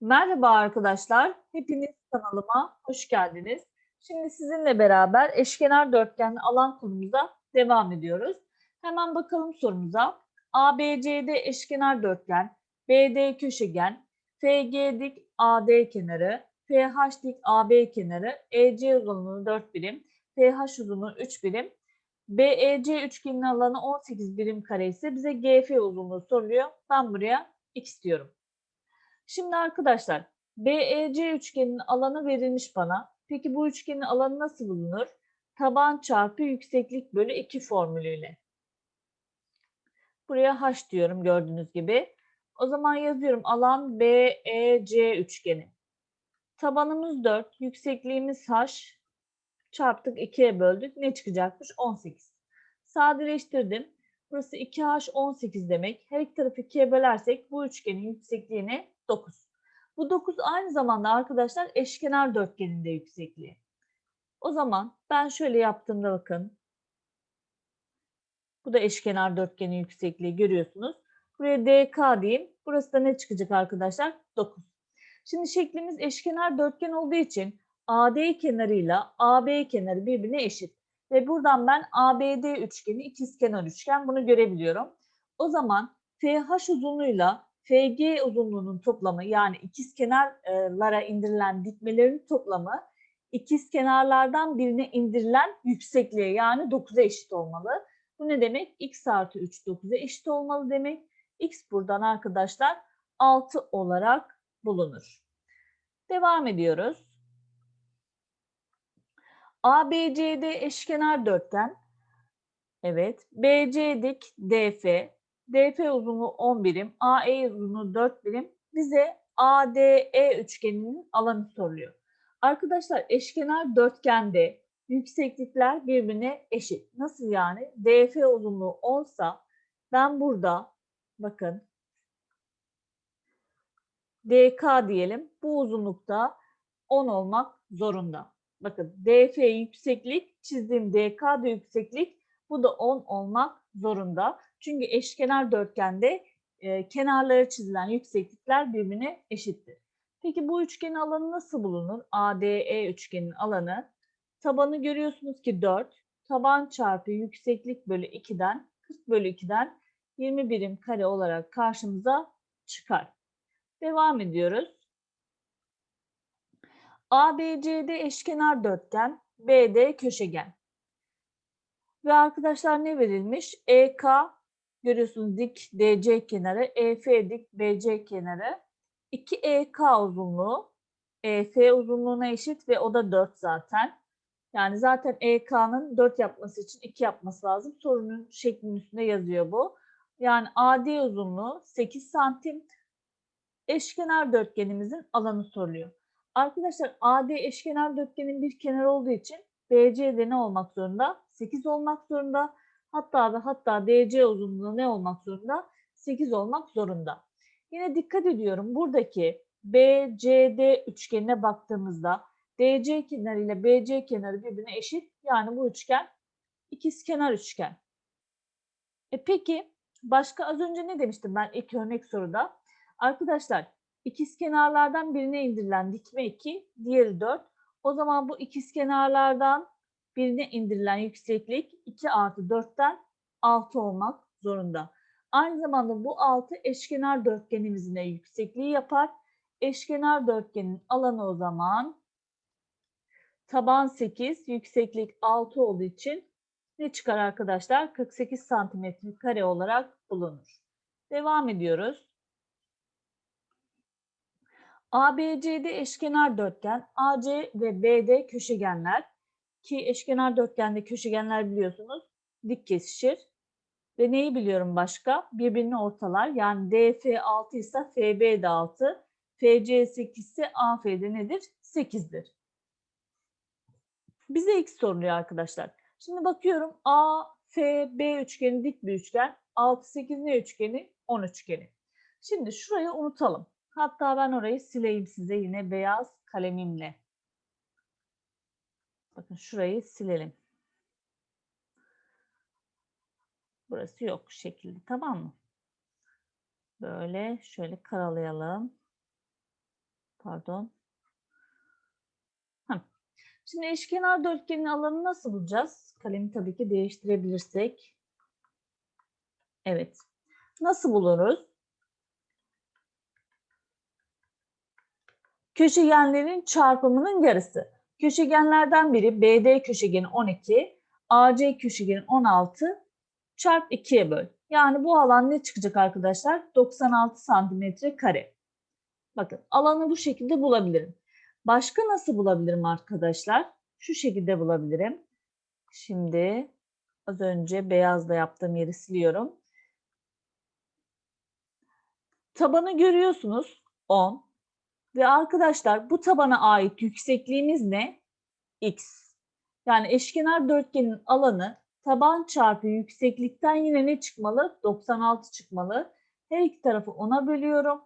Merhaba arkadaşlar, hepiniz kanalıma hoş geldiniz. Şimdi sizinle beraber eşkenar dörtgenli alan konumuza devam ediyoruz. Hemen bakalım sorumuza. ABCD eşkenar dörtgen, BD köşegen, FG dik AD kenarı, FH dik AB kenarı, EC uzunluğu 4 birim, FH uzunluğu 3 birim, BEC üçgenin alanı 18 birim kare ise bize GF uzunluğu soruluyor. Ben buraya x diyorum. Şimdi arkadaşlar BEC üçgeninin alanı verilmiş bana. Peki bu üçgenin alanı nasıl bulunur? Taban çarpı yükseklik bölü 2 formülüyle. Buraya h diyorum gördüğünüz gibi. O zaman yazıyorum alan BEC üçgeni. Tabanımız 4, yüksekliğimiz h. Çarptık 2'ye böldük. Ne çıkacakmış? 18. Sadeleştirdim. Burası 2h 18 demek. Her iki tarafı 2'ye bölersek bu üçgenin yüksekliğini 9. Bu 9 aynı zamanda arkadaşlar eşkenar dörtgenin de yüksekliği. O zaman ben şöyle yaptığımda bakın. Bu da eşkenar dörtgenin yüksekliği görüyorsunuz. Buraya DK diyeyim. Burası da ne çıkacak arkadaşlar? 9. Şimdi şeklimiz eşkenar dörtgen olduğu için AD kenarıyla AB kenarı birbirine eşit. Ve buradan ben ABD üçgeni ikizkenar üçgen bunu görebiliyorum. O zaman FH uzunluğuyla FG uzunluğunun toplamı yani ikiz kenarlara indirilen dikmelerin toplamı ikiz kenarlardan birine indirilen yüksekliğe yani 9'a eşit olmalı. Bu ne demek? x artı 3 9'a eşit olmalı demek. x buradan arkadaşlar 6 olarak bulunur. Devam ediyoruz. ABCD eşkenar dörtgen. Evet. BC dik DF. DF uzunluğu 10 birim. AE uzunluğu 4 birim. Bize ADE üçgeninin alanı soruluyor. Arkadaşlar eşkenar dörtgende yükseklikler birbirine eşit. Nasıl yani? DF uzunluğu 10 sa ben burada bakın DK diyelim. Bu uzunlukta 10 olmak zorunda. Bakın DF yükseklik, çizdiğim DK da yükseklik. Bu da 10 olmak zorunda. Çünkü eşkenar dörtgende e, kenarlara çizilen yükseklikler birbirine eşittir. Peki bu üçgenin alanı nasıl bulunur? ADE üçgenin alanı. Tabanı görüyorsunuz ki 4. Taban çarpı yükseklik bölü 2'den 40 bölü 2'den 20 birim kare olarak karşımıza çıkar. Devam ediyoruz. ABCD eşkenar dörtgen, BD köşegen. Ve arkadaşlar ne verilmiş? EK görüyorsunuz dik DC kenarı, EF dik BC kenarı. 2 EK uzunluğu EF uzunluğuna eşit ve o da 4 zaten. Yani zaten EK'nın 4 yapması için 2 yapması lazım. Sorunun şeklinin üstünde yazıyor bu. Yani AD uzunluğu 8 santim. Eşkenar dörtgenimizin alanı soruluyor. Arkadaşlar AD eşkenar dörtgenin bir kenarı olduğu için BC'de ne olmak zorunda? 8 olmak zorunda. Hatta ve hatta DC uzunluğu ne olmak zorunda? 8 olmak zorunda. Yine dikkat ediyorum buradaki BCD üçgenine baktığımızda DC kenarı ile BC kenarı birbirine eşit. Yani bu üçgen ikizkenar üçgen. E peki başka az önce ne demiştim ben ilk örnek soruda? Arkadaşlar ikiz kenarlardan birine indirilen dikme 2, diğeri 4. O zaman bu ikiz kenarlardan birine indirilen yükseklik 2 artı 4'ten 6 olmak zorunda. Aynı zamanda bu 6 eşkenar dörtgenimizin yüksekliği yapar. Eşkenar dörtgenin alanı o zaman taban 8, yükseklik 6 olduğu için ne çıkar arkadaşlar? 48 santimetre kare olarak bulunur. Devam ediyoruz. ABCD eşkenar dörtgen, AC ve BD köşegenler ki eşkenar dörtgende köşegenler biliyorsunuz dik kesişir. Ve neyi biliyorum başka? Birbirini ortalar. Yani DF 6 ise FB de 6. FC 8 ise AF de nedir? 8'dir. Bize x soruluyor arkadaşlar. Şimdi bakıyorum AFB üçgeni dik bir üçgen. 6 8 ne üçgeni? 10 üçgeni. Şimdi şurayı unutalım. Hatta ben orayı sileyim size yine beyaz kalemimle. Bakın şurayı silelim. Burası yok şekilde tamam mı? Böyle şöyle karalayalım. Pardon. Heh. Şimdi eşkenar dörtgenin alanı nasıl bulacağız? Kalemi tabii ki değiştirebilirsek. Evet. Nasıl buluruz? Köşegenlerin çarpımının yarısı. Köşegenlerden biri BD köşegeni 12, AC köşegeni 16 çarp 2'ye böl. Yani bu alan ne çıkacak arkadaşlar? 96 santimetre kare. Bakın alanı bu şekilde bulabilirim. Başka nasıl bulabilirim arkadaşlar? Şu şekilde bulabilirim. Şimdi az önce beyazla yaptığım yeri siliyorum. Tabanı görüyorsunuz 10. Ve arkadaşlar bu tabana ait yüksekliğimiz ne? X. Yani eşkenar dörtgenin alanı taban çarpı yükseklikten yine ne çıkmalı? 96 çıkmalı. Her iki tarafı 10'a bölüyorum.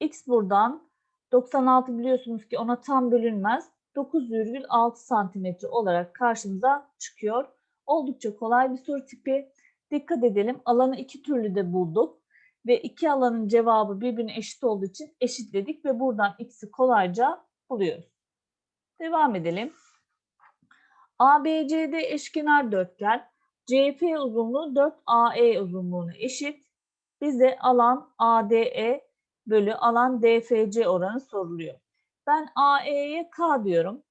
X buradan 96 biliyorsunuz ki ona tam bölünmez. 9,6 santimetre olarak karşımıza çıkıyor. Oldukça kolay bir soru tipi. Dikkat edelim alanı iki türlü de bulduk. Ve iki alanın cevabı birbirine eşit olduğu için eşitledik ve buradan x'i kolayca buluyoruz. Devam edelim. ABCD eşkenar dörtgen CF uzunluğu 4AE uzunluğuna eşit. Bize alan ADE bölü alan DFC oranı soruluyor. Ben AE'ye K diyorum.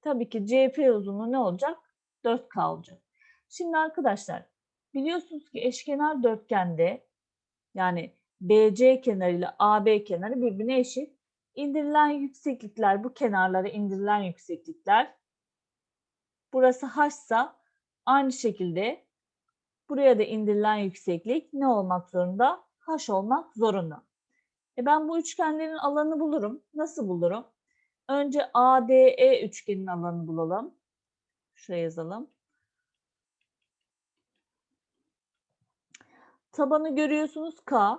Tabii ki CF uzunluğu ne olacak? 4K olacak. Şimdi arkadaşlar biliyorsunuz ki eşkenar dörtgende yani BC kenarı ile AB kenarı birbirine eşit. İndirilen yükseklikler bu kenarlara indirilen yükseklikler. Burası h ise aynı şekilde buraya da indirilen yükseklik ne olmak zorunda? H olmak zorunda. E ben bu üçgenlerin alanını bulurum. Nasıl bulurum? Önce ADE üçgenin alanını bulalım. Şuraya yazalım. Tabanı görüyorsunuz K.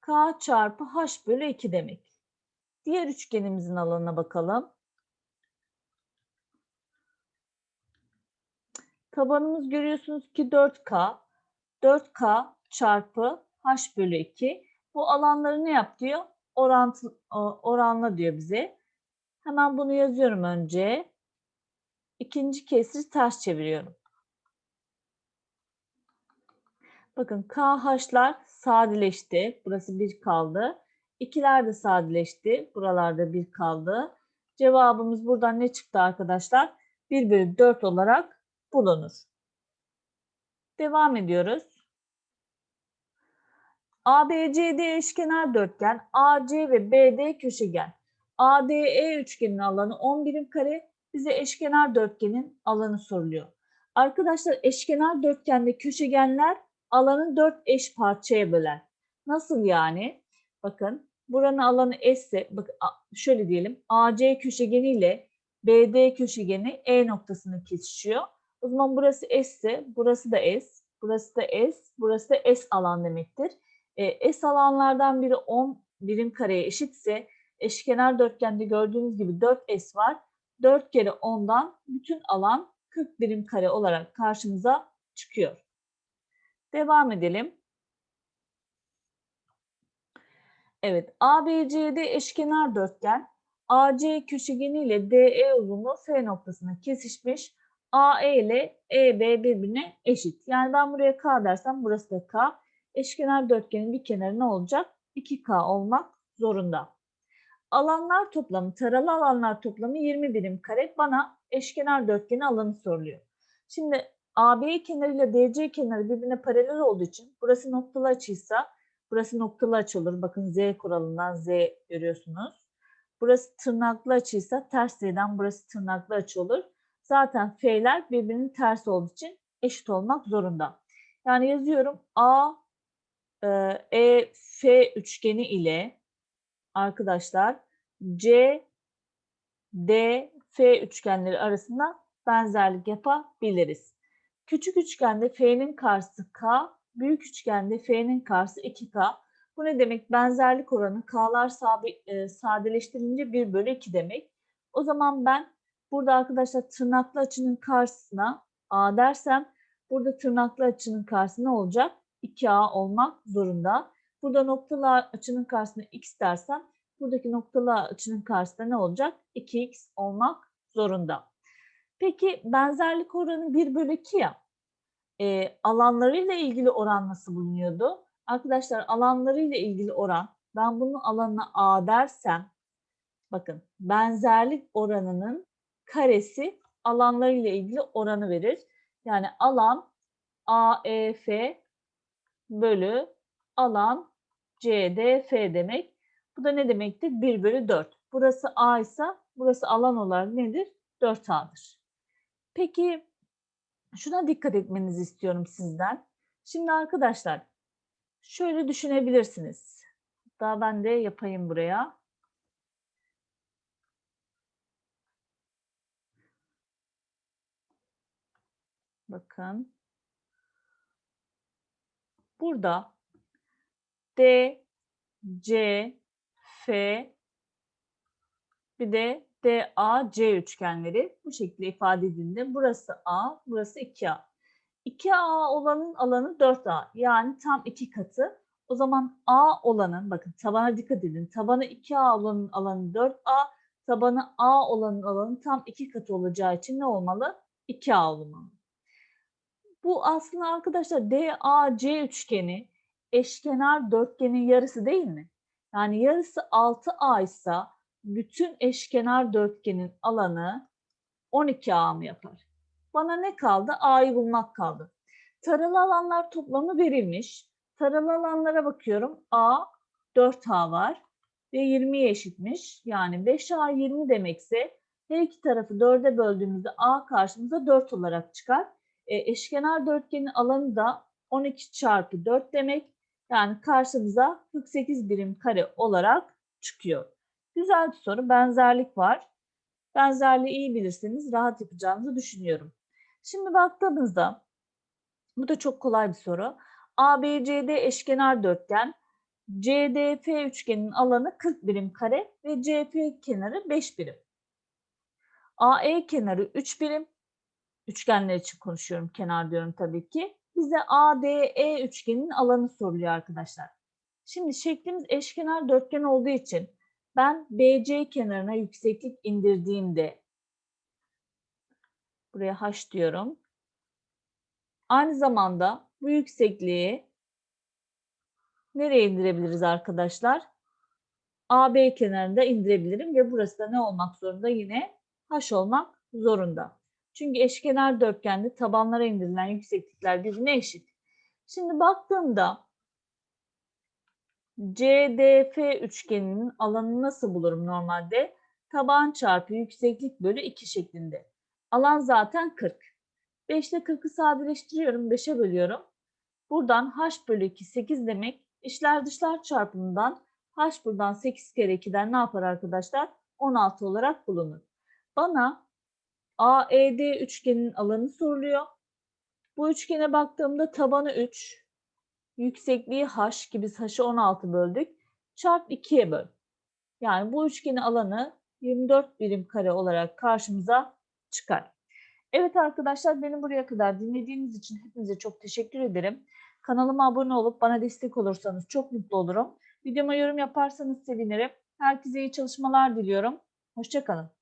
K çarpı H bölü 2 demek. Diğer üçgenimizin alanına bakalım. Tabanımız görüyorsunuz ki 4K. 4K çarpı H bölü 2. Bu alanları ne yap diyor? Orantı, oranla diyor bize. Hemen bunu yazıyorum önce. İkinci kesri ters çeviriyorum. Bakın KH'lar sadeleşti. Burası 1 kaldı. İkiler de sadeleşti. Buralarda 1 kaldı. Cevabımız buradan ne çıktı arkadaşlar? 1 bölü 4 olarak bulunur. Devam ediyoruz. ABCD eşkenar dörtgen, AC ve BD köşegen. ADE üçgenin alanı 10 birim kare. Bize eşkenar dörtgenin alanı soruluyor. Arkadaşlar eşkenar dörtgende köşegenler alanı 4 eş parçaya böler. Nasıl yani? Bakın buranın alanı S ise bakın şöyle diyelim AC köşegeni ile BD köşegeni E noktasını kesişiyor. O zaman burası S ise burası da S, burası da S, burası da S alan demektir. E, S alanlardan biri 10 birim kareye eşitse eşkenar dörtgende gördüğünüz gibi 4S var. 4 kere 10'dan bütün alan 40 birim kare olarak karşımıza çıkıyor. Devam edelim. Evet, ABCD eşkenar dörtgen AC köşegeni ile DE uzunluğu F noktasına kesişmiş. AE ile EB birbirine eşit. Yani ben buraya K dersem burası da K. Eşkenar dörtgenin bir kenarı ne olacak? 2K olmak zorunda. Alanlar toplamı, taralı alanlar toplamı 20 birim kare. Bana eşkenar dörtgenin alanı soruluyor. Şimdi AB kenarı ile DC kenarı birbirine paralel olduğu için burası noktalı açıysa burası noktalı açı olur. Bakın Z kuralından Z görüyorsunuz. Burası tırnaklı açıysa ters Z'den burası tırnaklı açı olur. Zaten F'ler birbirinin ters olduğu için eşit olmak zorunda. Yani yazıyorum A e, e F üçgeni ile arkadaşlar C D F üçgenleri arasında benzerlik yapabiliriz. Küçük üçgende F'nin karşısı K, büyük üçgende F'nin karşısı 2K. Bu ne demek? Benzerlik oranı K'lar e, sadeleştirince 1 bölü 2 demek. O zaman ben burada arkadaşlar tırnaklı açının karşısına A dersem burada tırnaklı açının karşısına olacak? 2A olmak zorunda. Burada noktalı açının karşısına X dersem buradaki noktalı açının karşısında ne olacak? 2x olmak zorunda. Peki benzerlik oranı 1 bölü 2 ya. E, alanlarıyla ilgili oran nasıl bulunuyordu? Arkadaşlar alanlarıyla ilgili oran ben bunun alanına A dersem bakın benzerlik oranının karesi alanlarıyla ilgili oranı verir. Yani alan AEF bölü alan CDF demek. Bu da ne demektir? 1 bölü 4. Burası A ise burası alan olarak nedir? 4A'dır. Peki şuna dikkat etmenizi istiyorum sizden. Şimdi arkadaşlar şöyle düşünebilirsiniz. Daha ben de yapayım buraya. Bakın. Burada D, C, F bir de DA, C üçgenleri bu şekilde ifade edildiğinde burası A, burası 2A. 2A olanın alanı 4A yani tam iki katı. O zaman A olanın bakın tabana dikkat edin. Tabanı 2A olanın alanı 4A, tabanı A olanın alanı tam iki katı olacağı için ne olmalı? 2A olmalı. Bu aslında arkadaşlar DAC üçgeni eşkenar dörtgenin yarısı değil mi? Yani yarısı 6A ise bütün eşkenar dörtgenin alanı 12A mı yapar? Bana ne kaldı? A'yı bulmak kaldı. Taralı alanlar toplamı verilmiş. Taralı alanlara bakıyorum. A 4A var ve 20'ye eşitmiş. Yani 5A 20 demekse her iki tarafı 4'e böldüğümüzde A karşımıza 4 olarak çıkar. E, eşkenar dörtgenin alanı da 12 çarpı 4 demek. Yani karşımıza 48 birim kare olarak çıkıyor. Güzel bir soru. Benzerlik var. Benzerliği iyi bilirseniz rahat yapacağınızı düşünüyorum. Şimdi baktığımızda bu da çok kolay bir soru. ABCD eşkenar dörtgen CDF üçgenin alanı 40 birim kare ve CF kenarı 5 birim. AE kenarı 3 birim. Üçgenler için konuşuyorum. Kenar diyorum tabii ki. Bize ADE üçgenin alanı soruluyor arkadaşlar. Şimdi şeklimiz eşkenar dörtgen olduğu için ben BC kenarına yükseklik indirdiğimde buraya H diyorum. Aynı zamanda bu yüksekliği nereye indirebiliriz arkadaşlar? AB kenarında indirebilirim ve burası da ne olmak zorunda? Yine H olmak zorunda. Çünkü eşkenar dörtgende tabanlara indirilen yükseklikler birbirine eşit. Şimdi baktığımda CDF üçgeninin alanını nasıl bulurum normalde? Taban çarpı yükseklik bölü 2 şeklinde. Alan zaten 40. 5 ile 40'ı sadeleştiriyorum. 5'e bölüyorum. Buradan h bölü 2 8 demek. İşler dışlar çarpımından h buradan 8 kere 2'den ne yapar arkadaşlar? 16 olarak bulunur. Bana AED üçgenin alanı soruluyor. Bu üçgene baktığımda tabanı 3, yüksekliği h ki biz h'ı 16 böldük. Çarp 2'ye böl. Yani bu üçgenin alanı 24 birim kare olarak karşımıza çıkar. Evet arkadaşlar beni buraya kadar dinlediğiniz için hepinize çok teşekkür ederim. Kanalıma abone olup bana destek olursanız çok mutlu olurum. Videoma yorum yaparsanız sevinirim. Herkese iyi çalışmalar diliyorum. Hoşçakalın.